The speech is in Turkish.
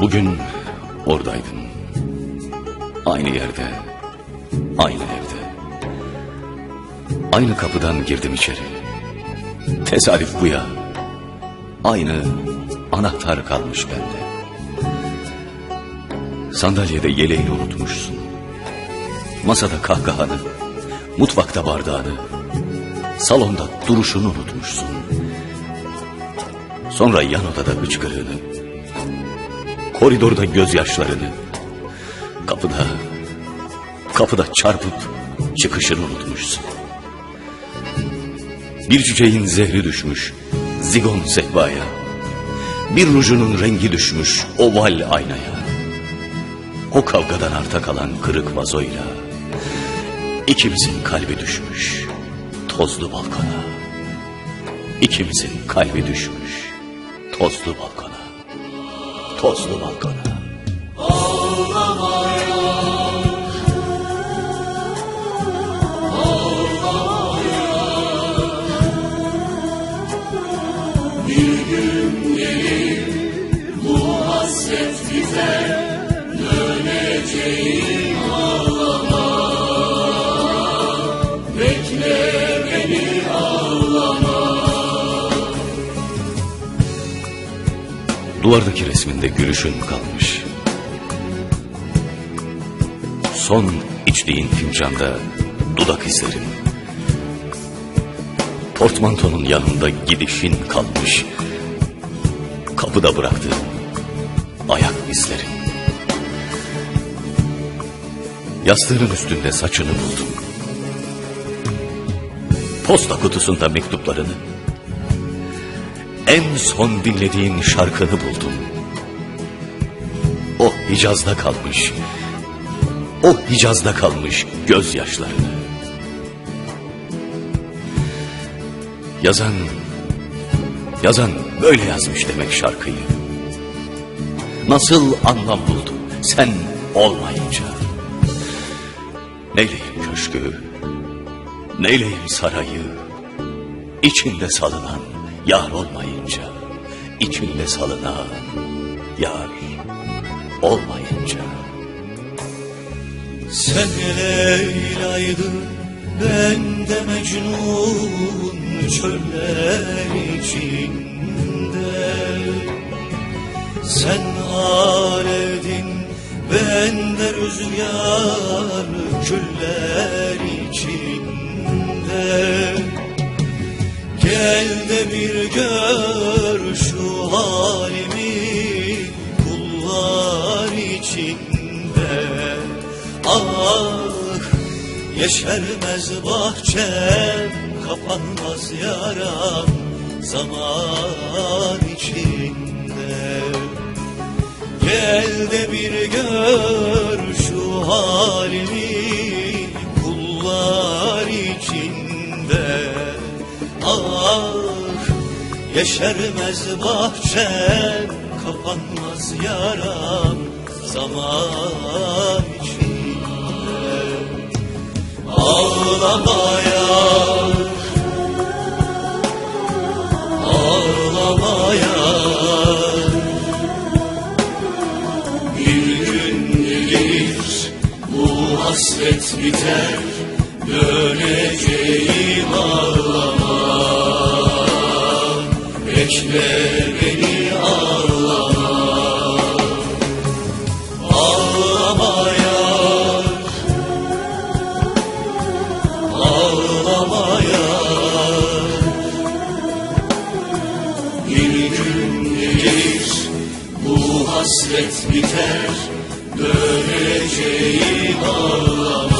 Bugün oradaydın. Aynı yerde, aynı evde. Aynı kapıdan girdim içeri. Tesadüf bu ya. Aynı anahtar kalmış bende. Sandalyede yeleğini unutmuşsun. Masada kahkahanı, mutfakta bardağını, salonda duruşunu unutmuşsun. Sonra yan odada hıçkırığını, koridorda gözyaşlarını, kapıda, kapıda çarpıp çıkışını unutmuşsun. Bir çiçeğin zehri düşmüş, zigon sehpaya. Bir rujunun rengi düşmüş, oval aynaya. O kavgadan arta kalan kırık vazoyla, ikimizin kalbi düşmüş, tozlu balkona. İkimizin kalbi düşmüş, tozlu balkona tozlu balkona. Duvardaki resminde gülüşün kalmış. Son içtiğin fincanda dudak izlerin. Portmantonun yanında gidişin kalmış. Kapıda bıraktığın ayak izlerin. Yastığının üstünde saçını buldum. Posta kutusunda mektuplarını en son dinlediğin şarkını buldum. O Hicaz'da kalmış. O Hicaz'da kalmış gözyaşlarını. Yazan, yazan böyle yazmış demek şarkıyı. Nasıl anlam buldu sen olmayınca. Neyleyim köşkü, neyleyim sarayı, içinde salınan yar olmayınca, içinde salınan yar olmayınca. Sen Leyla'ydın ben de Mecnun çöller içinde Sen alevdin ben de rüzgar küller içinde. Gel de bir gör şu halimi kullar içinde. Ah yeşermez bahçem kapanmaz yaram zaman içinde. Gel de bir gör şu halimi yeşermez bahçem kapanmaz yaram zaman içinde. Ağlamaya Ağlamaya. Bir gün gelir bu hasret biter Döneceğim ağlama Bekle beni ağlama Ağlamaya. Ağlamaya. Bir gün gelir bu hasret biter Döneceğim ağlama